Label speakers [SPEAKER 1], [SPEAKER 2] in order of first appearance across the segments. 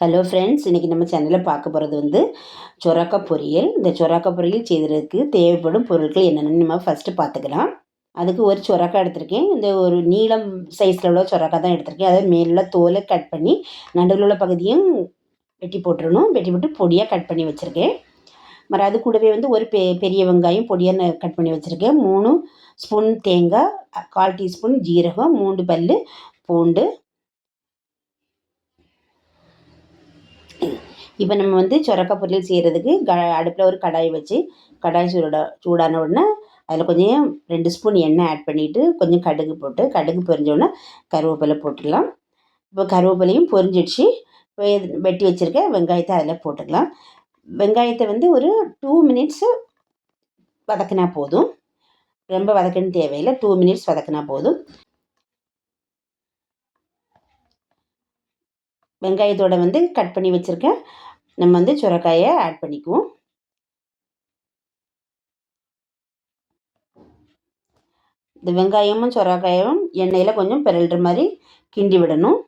[SPEAKER 1] Hello friends இன்றைக்கி நம்ம சேனலில் பார்க்க போகிறது வந்து சொராக்கா பொரியல். இந்த சொராக்கா பொரியல் செய்கிறதுக்கு தேவைப்படும் பொருட்கள் என்னென்னு நம்ம ஃபஸ்ட்டு பார்த்துக்கலாம். அதுக்கு ஒரு சொரக்கா எடுத்திருக்கேன். இந்த ஒரு நீளம் சைஸில் உள்ள சொரக்கா தான் எடுத்திருக்கேன். அதாவது மேலுள்ள தோலை கட் பண்ணி நடுவில் உள்ள பகுதியும் வெட்டி போட்டுடணும் வெட்டி போட்டு பொடியாக கட் பண்ணி வச்சுருக்கேன். மறு அது கூடவே வந்து ஒரு பெ பெரிய வெங்காயம் பொடியாக கட் பண்ணி வச்சுருக்கேன். மூணு ஸ்பூன் தேங்காய் கால் டீஸ்பூன் ஜீரகம் மூன்று பல் பூண்டு இப்போ நம்ம வந்து சுரக்க பொரியல் செய்கிறதுக்கு க அடுப்பில் ஒரு கடாய் வச்சு கடாய் சூட சூடான உடனே அதில் கொஞ்சம் ரெண்டு ஸ்பூன் எண்ணெய் ஆட் பண்ணிவிட்டு கொஞ்சம் கடுகு போட்டு கடுகு பொரிஞ்சோடனே கருவேப்பிலை போட்டுடலாம் இப்போ கருவேப்பிலையும் பொரிஞ்சிடுச்சு. வெட்டி வச்சுருக்க வெங்காயத்தை அதில் போட்டுக்கலாம். வெங்காயத்தை வந்து ஒரு டூ மினிட்ஸு வதக்கினா போதும். ரொம்ப வதக்கணும் தேவையில்லை. டூ மினிட்ஸ் வதக்கினா போதும். வெங்காயத்தோடு வந்து கட் பண்ணி வச்சுருக்கேன். நம்ம வந்து சுரக்காயை ஆட் பண்ணிக்குவோம். இந்த வெங்காயமும் சுரக்காயும் எண்ணெயில் கொஞ்சம் பிறல்ற மாதிரி கிண்டி விடணும்.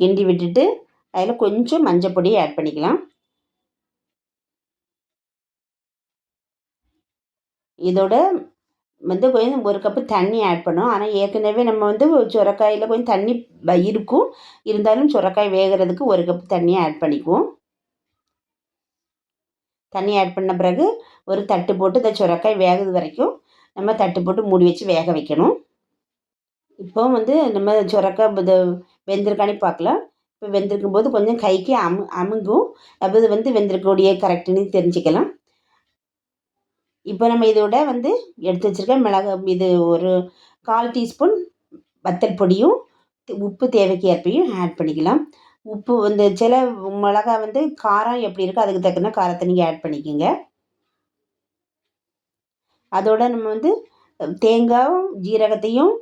[SPEAKER 1] கிண்டி விட்டுட்டு அதில் கொஞ்சம் மஞ்சள் பொடி ஆட் பண்ணிக்கலாம். இதோட வந்து கொஞ்சம் ஒரு கப்பு தண்ணி ஆட் பண்ணோம். ஆனால் ஏற்கனவே நம்ம வந்து சுரக்காயில் கொஞ்சம் தண்ணி இருக்கும். இருந்தாலும் சுரக்காய் வேகிறதுக்கு ஒரு கப்பு தண்ணியை ஆட் பண்ணிக்குவோம். தண்ணி ஆட் பண்ண பிறகு ஒரு தட்டு போட்டு இந்த சுரக்காய் வேகுது வரைக்கும் நம்ம தட்டு போட்டு மூடி வச்சு வேக வைக்கணும். இப்போ வந்து நம்ம சுரக்காய் இது வெந்திருக்கானே பார்க்கலாம். இப்போ வெந்திருக்கும் போது கொஞ்சம் கைக்கு அமு அமுங்கும். அப்போ வந்து வெந்திருக்கக்கூடிய கரெக்டுன்னு தெரிஞ்சுக்கலாம். இப்போ நம்ம இதோட வந்து எடுத்து வச்சுருக்க மிளகா இது ஒரு கால் டீஸ்பூன் வத்தல் பொடியும் உப்பு தேவைக்கு ஏற்பையும் ஆட் பண்ணிக்கலாம். உப்பு வந்து சில மிளகா வந்து காரம் எப்படி இருக்கோ அதுக்கு தக்கன காரத்தை நீங்கள் ஆட் பண்ணிக்கோங்க. அதோட நம்ம வந்து தேங்காயும் ஜீரகத்தையும்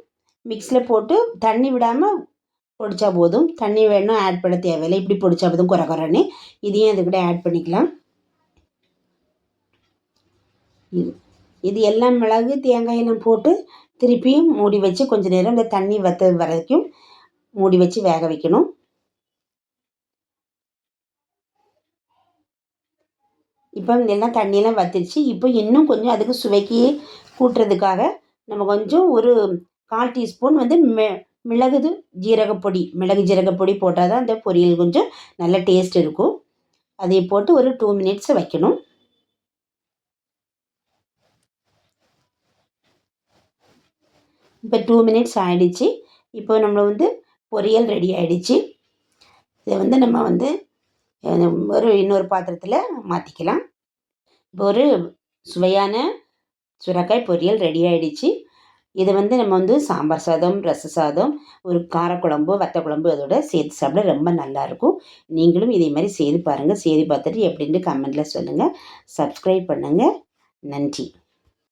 [SPEAKER 1] மிக்ஸில் போட்டு தண்ணி விடாமல் பொடிச்சா போதும். தண்ணி வேணும் ஆட் பண்ண தேவையில்லை. இப்படி பொடிச்சா போதும் குறை குறைன்னு இதையும் அதுக்கிட்ட ஆட் பண்ணிக்கலாம். இது. இது எல்லாம் மிளகு தேங்காயெல்லாம் போட்டு திருப்பியும் மூடி வச்சு கொஞ்சம் நேரம் இந்த தண்ணி வற்ற வரைக்கும் மூடி வச்சு வேக வைக்கணும். இப்போ எல்லாம் தண்ணியெல்லாம் வத்திருச்சு. இப்போ இன்னும் கொஞ்சம் அதுக்கு சுவைக்கு கூட்டுறதுக்காக நம்ம கொஞ்சம் ஒரு கால் டீஸ்பூன் வந்து மெ மிளகுது ஜீரகப்பொடி மிளகு ஜீரகப்பொடி போட்டால் தான் அந்த பொரியல் கொஞ்சம் நல்ல டேஸ்ட் இருக்கும். அதை போட்டு ஒரு டூ மினிட்ஸ் வைக்கணும். இப்போ டூ மினிட்ஸ் ஆகிடுச்சு இப்போ நம்ம வந்து பொரியல் ரெடி ஆகிடுச்சு இதை வந்து நம்ம வந்து ஒரு இன்னொரு பாத்திரத்தில் மாற்றிக்கலாம் இப்போ ஒரு சுவையான சுரக்காய் பொரியல் ரெடி ஆகிடுச்சு இதை வந்து நம்ம வந்து சாம்பார் சாதம் ரச சாதம் ஒரு காரக்குழம்பு வத்த குழம்பு அதோட சேர்த்து சாப்பிட ரொம்ப நல்லாயிருக்கும் நீங்களும் இதே மாதிரி செய்து பாருங்கள் செய்து பார்த்துட்டு எப்படின்ட்டு கமெண்ட்டில் சொல்லுங்கள் சப்ஸ்கிரைப் பண்ணுங்கள் நன்றி.